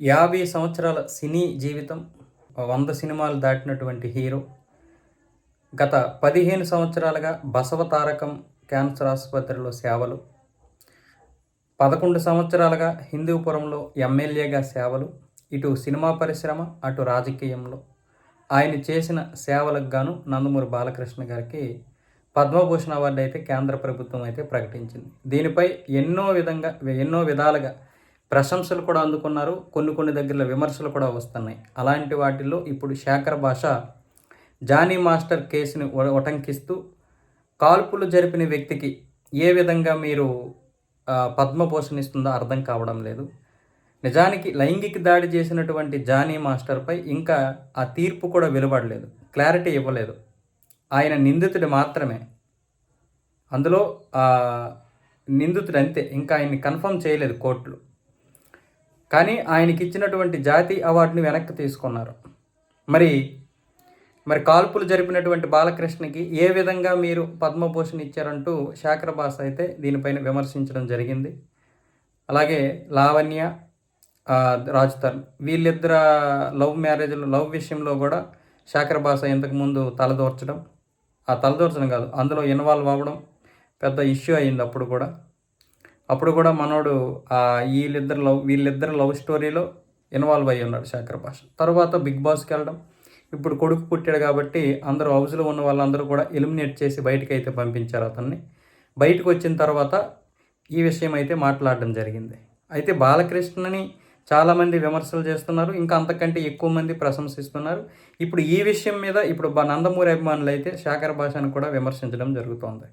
యాభై సంవత్సరాల సినీ జీవితం వంద సినిమాలు దాటినటువంటి హీరో. గత పదిహేను సంవత్సరాలుగా బసవ తారకం క్యాన్సర్ ఆసుపత్రిలో సేవలు. పదకొండు సంవత్సరాలుగా హిందూపురంలో ఎమ్మెల్యేగా సేవలు. ఇటు సినిమా పరిశ్రమ అటు రాజకీయంలో. ఆయన చేసిన సేవలకు గాను నందమూరి బాలకృష్ణ గారికి పద్మభూషణ్ అవార్డు అయితే కేంద్ర ప్రభుత్వం అయితే ప్రకటించింది. దీనిపై ఎన్నో విధంగా ఎన్నో విధాలుగా ప్రశంసలు కూడా అందుకున్నారు. కొన్ని కొన్ని దగ్గరలో విమర్శలు కూడా వస్తున్నాయి. అలాంటి వాటిల్లో ఇప్పుడు శేఖర్ భాష జానీ మాస్టర్ కేసుని ఉటంకిస్తూ కాల్పులు జరిపిన వ్యక్తికి ఏ విధంగా మీరు ఆ, పద్మభూషణ్ ఇస్తుందో అర్థం కావడం లేదు. నిజానికి లైంగిక దాడి చేసినటువంటి జానీ మాస్టర్పై ఇంకా ఆ తీర్పు కూడా వెలువడలేదు. క్లారిటీ ఇవ్వలేదు. ఆయన నిందితుడు మాత్రమే. అందులో నిందితుడు అంతే. ఇంకా ఆయన్ని కన్ఫర్మ్ చేయలేదు కోర్టులు. కానీ ఆయనకి ఇచ్చినటువంటి జాతీయ అవార్డుని వెనక్కి తీసుకున్నారు. మరి మరి కాల్పులు జరిపినటువంటి బాలకృష్ణకి ఏ విధంగా మీరు పద్మభూషణ్ ఇచ్చారంటూ శాఖర బాస్ అయితే దీనిపైన విమర్శించడం జరిగింది. అలాగే లావణ్య ఆ, రాజ్ తరుణ్ వీళ్ళిద్దర లవ్ మ్యారేజ్లో లవ్ విషయంలో కూడా శేఖర్ బాస ఇంతకుముందు తలదోర్చడం. ఆ తలదోర్చడం కాదు అందులో ఇన్వాల్వ్ అవ్వడం పెద్ద ఇష్యూ అయింది అప్పుడు కూడా. అప్పుడు కూడా మనోడు వీళ్ళిద్దరు లవ్ వీళ్ళిద్దరు లవ్ స్టోరీలో ఇన్వాల్వ్ అయ్యి ఉన్నాడు శేఖర్ భాష. తర్వాత బిగ్ బాస్కి వెళ్ళడం. ఇప్పుడు కొడుకు పుట్టాడు కాబట్టి అందరూ హౌస్లో ఉన్న వాళ్ళందరూ కూడా ఎలిమినేట్ చేసి బయటకు అయితే పంపించారు అతన్ని. బయటకు వచ్చిన తర్వాత ఈ విషయం అయితే మాట్లాడడం జరిగింది. అయితే బాలకృష్ణని చాలామంది విమర్శలు చేస్తున్నారు. ఇంకా అంతకంటే ఎక్కువ మంది ప్రశంసిస్తున్నారు. ఇప్పుడు ఈ విషయం మీద ఇప్పుడు నందమూరి అభిమానులు అయితే శేఖర్ భాషను కూడా విమర్శించడం జరుగుతోంది.